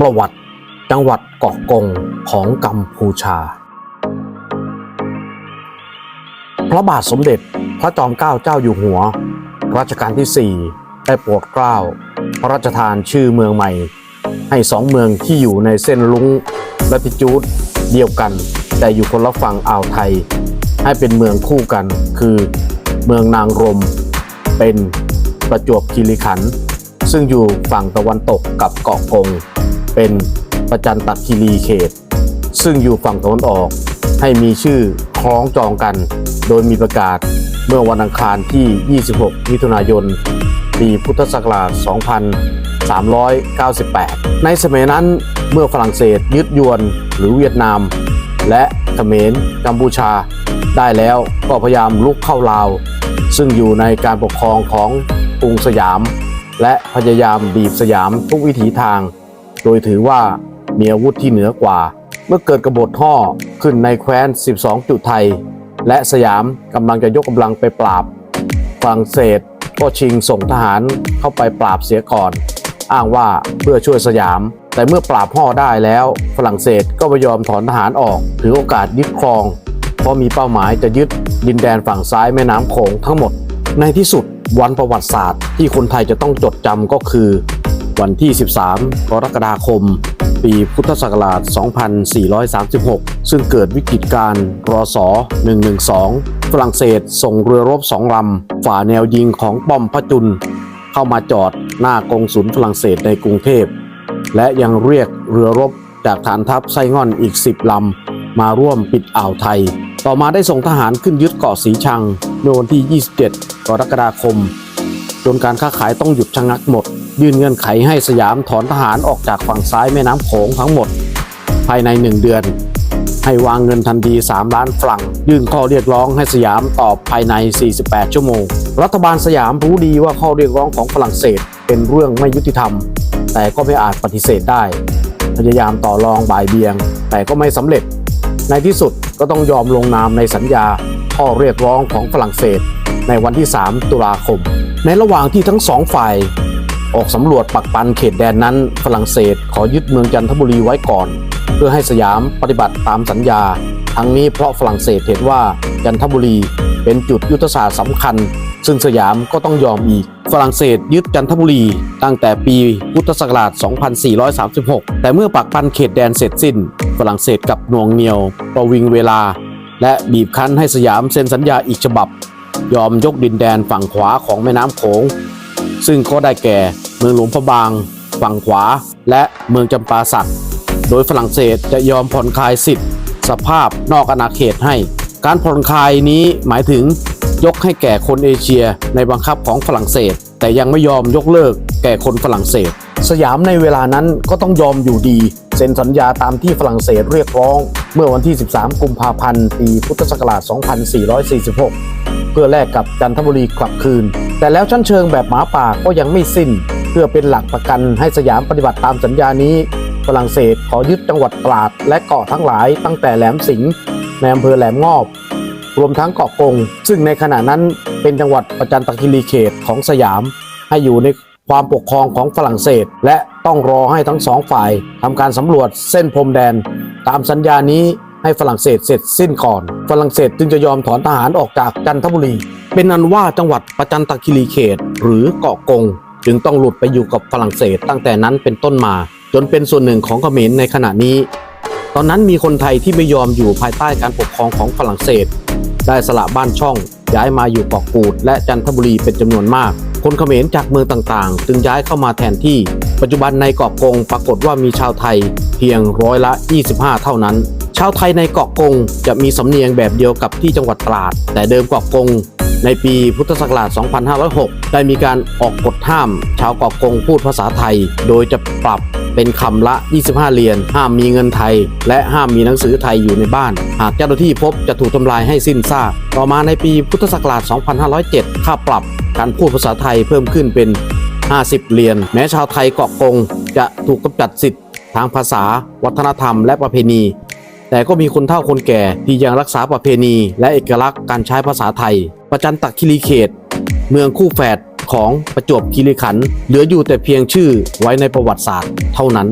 ประวัติ จังหวัดเกาะกงของกัมพูชา พระบาทสมเด็จพระจอมเกล้าเจ้าอยู่หัว รัชกาลที่ 4 ได้โปรดเกล้า พระราชทานชื่อเมืองใหม่ ให้สองเมืองที่อยู่ในเส้นลุงลัติจูดเดียวกัน แต่อยู่คนละฝั่งอ่าวไทย ให้เป็นเมืองคู่กัน คือเมืองนางรม เป็นประจวบคีรีขันธ์ซึ่งอยู่ฝั่งตะวันตกกับเกาะกง เป็นประจันตคีรีเขต ซึ่งอยู่ฝั่งตะวันออก ให้มีชื่อคล้องจองกัน โดยมีประกาศเมื่อวันอังคารที่ 26 มิถุนายน ปีพุทธศักราช 2398 ในสมัยนั้นเมื่อฝรั่งเศสยึดยวนหรือเวียดนาม และเขมรกัมพูชา ได้แล้วก็พยายามลุกเข้าลาว ซึ่งอยู่ในการปกครองของกรุงสยาม และพยายามบีบสยามทุกวิถีทาง โดยถือว่ามีอาวุธที่เหนือกว่า เมื่อเกิดกบฏห่อขึ้นในแคว้น 12 จุดไทย และสยามกำลังจะยกกำลังไปปราบฝรั่งเศสก็ชิงส่งทหารเข้าไปปราบเสียก่อน อ้างว่าเพื่อช่วยสยาม แต่เมื่อปราบห่อได้แล้ว ฝรั่งเศสก็ไม่ยอมถอนทหารออก ถือโอกาสยึดครอง เพราะมีเป้าหมายจะยึดดินแดนฝั่งซ้ายแม่น้ำโขงทั้งหมด ในที่สุดวันประวัติศาสตร์ที่คนไทยจะต้องจดจำก็คือ วันที่ 13 กรกฎาคม ปีพุทธศักราช 2436 ซึ่งเกิดวิกฤตการรอสอ112 ฝรั่งเศสส่งเรือรบสองลำฝ่าแนวยิงของป้อมพระจุลเข้ามาจอดหน้ากองศูนย์ฝรั่งเศสในกรุงเทพ และยังเรียกเรือรบจากฐานทัพไซง่อนอีก 10 ลำ มาร่วมปิดอ่าวไทย ต่อมาได้ส่งทหารขึ้นยึดเกาะสีชังเมื่อวันที่ 27 กรกฎาคม จนการค้าขายต้องหยุดชะงักหมด ยื่นเงื่อนไขให้สยามถอนทหารออกจากฝั่งซ้ายแม่น้ำโขงทั้งหมด ภายใน 1 เดือน ให้วางเงินทันที 3 ล้านฝรั่ง ยื่นข้อเรียกร้องให้สยามตอบภายใน 48 ชั่วโมง รัฐบาลสยามรู้ดีว่าข้อเรียกร้องของฝรั่งเศสเป็นเรื่องไม่ยุติธรรม แต่ก็ไม่อาจปฏิเสธได้ พยายามต่อรองบ่ายเบียง แต่ก็ไม่สำเร็จ ในที่สุดก็ต้องยอมลงนามในสัญญาข้อเรียกร้องของฝรั่งเศสในวันที่ 3 ตุลาคม ในระหว่างที่ทั้งสองฝ่าย ออกสำรวจปักปันเขตแดนนั้น ฝรั่งเศสขอยึดเมืองจันทบุรีไว้ก่อน เพื่อให้สยามปฏิบัติตามสัญญา ทั้งนี้เพราะฝรั่งเศสเห็นว่าจันทบุรีเป็นจุดยุทธศาสตร์สำคัญ ซึ่งสยามก็ต้องยอมอีก ฝรั่งเศสยึดจันทบุรีตั้งแต่ปีพุทธศักราช 2436 แต่เมื่อปักปันเขตแดนเสร็จสิ้น ฝรั่งเศสกับหน่วงเหนียว ประวิงเวลา และบีบคั้นให้สยามเซ็นสัญญาอีกฉบับ ยอมยกดินแดนฝั่งขวาของแม่น้ำโขงซึ่งก็ได้แก่ เมืองหลวงพระบาง ฝั่งขวา และเมืองจำปาสัก โดยฝรั่งเศสจะยอมผ่อนคลายสิทธิสภาพนอกอาณาเขตให้ การผ่อนคลายนี้หมายถึงยกให้แก่คนเอเชียในบังคับของฝรั่งเศส แต่ยังไม่ยอมยกเลิกแก่คนฝรั่งเศส สยามในเวลานั้นก็ต้องยอมอยู่ดีเซ็นสัญญาตามที่ฝรั่งเศสเรียกร้อง เมื่อวันที่ 13 กุมภาพันธ์ ปีพุทธศักราช 2446 เพื่อแลกกับจันทบุรีกลับคืน แต่แล้วชั้นเชิงแบบหมาป่าก็ยังไม่สิ้น พื่อเป็นหลักประกันให้สยามปฏิบัติตามสัญญานี้ ฝรั่งเศสขอยึดจังหวัดตราดและเกาะทั้งหลายตั้งแต่แหลมสิงห์ในอำเภอแหลมงอบ รวมทั้งเกาะกง ซึ่งในขณะนั้นเป็นจังหวัดประจันตคีรีเขตของสยาม ให้อยู่ในความปกครองของฝรั่งเศส และต้องรอให้ทั้งสองฝ่ายทำการสำรวจเส้นพรมแดน ตามสัญญานี้ให้ฝรั่งเศสเสร็จสิ้นก่อน ฝรั่งเศสจึงจะยอมถอนทหารออกจากจันทบุรี เป็นอันว่าจังหวัดประจันตคีรีเขต หรือเกาะกง จึงต้องหลุดไปอยู่กับฝรั่งเศสตั้งแต่นั้นเป็นต้นมา จนเป็นส่วนหนึ่งของเขมรในขณะนี้ ตอนนั้นมีคนไทยที่ไม่ยอมอยู่ภายใต้การปกครองของฝรั่งเศส ได้สละบ้านช่อง ย้ายมาอยู่เกาะกูด และจันทบุรีเป็นจำนวนมาก คนเขมรจากเมืองต่างๆ จึงย้ายเข้ามาแทนที่ ปัจจุบันในเกาะกงปรากฏว่ามีชาวไทย เพียงร้อยละ 25 เท่านั้นชาวไทยในเกาะกงจะมีสำเนียงแบบเดียวกับที่จังหวัดตราด แต่เดิมเกาะกง ในปีพุทธศักราช 2506 ได้มีการออกกฎห้าม ชาวเกาะกงพูดภาษาไทย โดยจะปรับเป็นคำละ 25 เหรียญ ห้ามมีเงินไทย และห้ามมีหนังสือไทยอยู่ในบ้าน หากเจ้าหน้าที่พบจะถูกทำลายให้สิ้นซากต่อมาในปีพุทธศักราช 2507 ค่าปรับการพูดภาษาไทยเพิ่มขึ้นเป็น 50 เหรียญ แม้ชาวไทยเกาะกงจะถูกกำจัดสิทธิ์ทางภาษา วัฒนธรรม และประเพณี แต่ก็มีคนเฒ่าคนแก่ที่ยังรักษาประเพณี และเอกลักษณ์การใช้ภาษาไทย ประจันตคิรีเขต เมืองคู่แฝดของประจวบคีรีขันธ์เหลืออยู่แต่เพียงชื่อไว้ในประวัติศาสตร์เท่านั้น